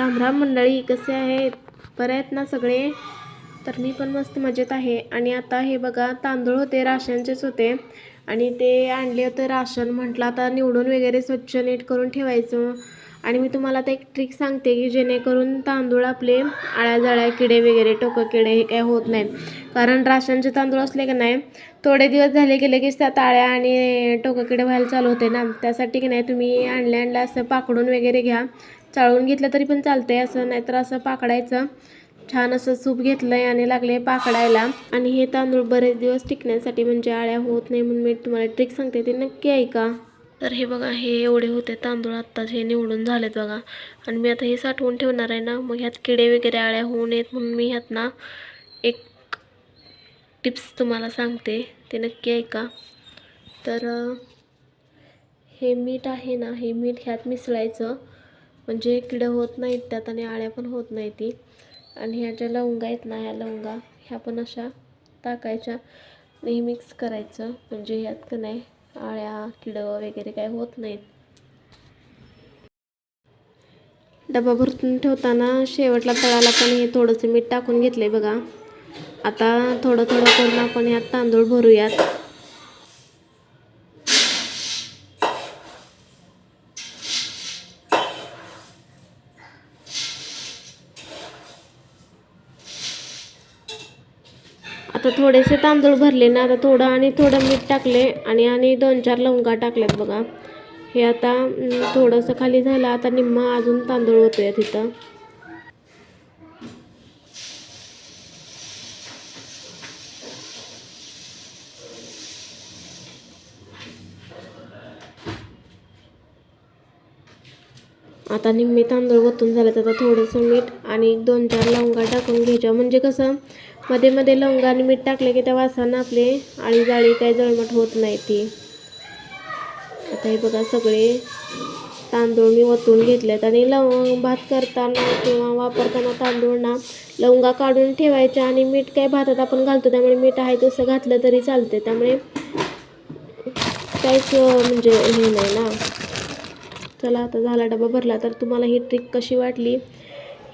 रामराम मंडळी कसे आहेत? बरे आहेत ना सगळे? तर मी पण मस्त मजेत आहे. आणि आता हे बघा तांदूळ होते राशनचेच होते. आणि ते आणले होते राशन. म्हटलं आता निवडून वगैरे स्वच्छ नीट करून ठेवायचं. आणि मी तुम्हाला आता एक ट्रिक सांगते की जेणेकरून तांदूळ आपले आळ्याजाळ्या किडे वगैरे टोकं किडे हे काय होत नाहीत. कारण राशनचे तांदूळ असले की नाही थोडे दिवस झाले की लगेच त्यात आळ्या आणि टोकं किडे व्हायला चालू होते ना. त्यासाठी की नाही तुम्ही आणल्या आणल्या असं पाकडून वगैरे घ्या. चाळून घेतलं तरी पण चालतं आहे असं नाहीतर असं पाकडायचं. छान असं सूप घेतलं आहे आणि लागले पाकडायला. आणि हे तांदूळ बरेच दिवस टिकण्यासाठी म्हणजे आळ्या होत नाही म्हणून मी तुम्हाला ट्रिक सांगते ते नक्की ऐका. तर हे बघा हे एवढे होते तांदूळ आत्ताच हे निवडून झालेत बघा. आणि मी आता हे साठवून ठेवणार आहे ना मग ह्यात किडे वगैरे आळ्या होऊ नयेत म्हणून मी ह्यात ना एक टिप्स तुम्हाला सांगते ते नक्की ऐका. तर हे मीठ आहे ना हे मीठ ह्यात मिसळायचं. म्हणजे किडं होत नाहीत त्यात आणि आळ्या पण होत नाही ती आणि ह्या ज्या लवंगा आहेत ना ह्या लवंगा ह्या पण अशा टाकायच्या नेहमी हे मिक्स करायचं. म्हणजे ह्यात का नाही आळ्या किडं वगैरे काय होत नाहीत. डबा भरून ठेवताना शेवटला तळाला पण हे थोडंसं मीठ टाकून घेतलंय बघा. आता थोडं थोडं करून आपण ह्यात तांदूळ भरूयात. आता थोडेसे तांदूळ भरले ना आता थोडं आणि थोडं मीठ टाकले आणि आणि दोन चार लवंगा टाकल्यात बघा. हे आता थोडंसं खाली झालं आता निम्मा अजून तांदूळ होतोय तिथं. आता निम्मे तांदूळ वतून झाले तर थोडंसं मीठ आणि एक दोन चार लवंगा टाकून घ्यायच्या. म्हणजे कसं मध्ये मध्ये लवंग आणि मीठ टाकले की त्या वासानं आपले आळी जाळी काय जळमट होत नाही ती. आता हे बघा सगळे तांदूळ मी वतून घेतलेत आणि लवंग भात करताना किंवा वापरताना तांदूळ ना लवंगा काढून ठेवायच्या आणि मीठ काय भातात आपण घालतो त्यामुळे मीठ आहे तसं घातलं तरी चालते त्यामुळे काहीच म्हणजे हे नाही ना. चला आता झाला डबा भरला तर तुम्हाला ही ट्रिक कशी वाटली?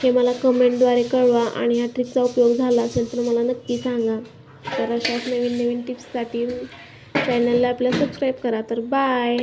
हे मला कमेंटद्वारे कळवा आणि ह्या ट्रिकचा उपयोग झाला असेल तर मला नक्की सांगा. तर अशाच नवीन नवीन टिप्ससाठी चॅनलला आपल्या सबस्क्राईब करा. तर बाय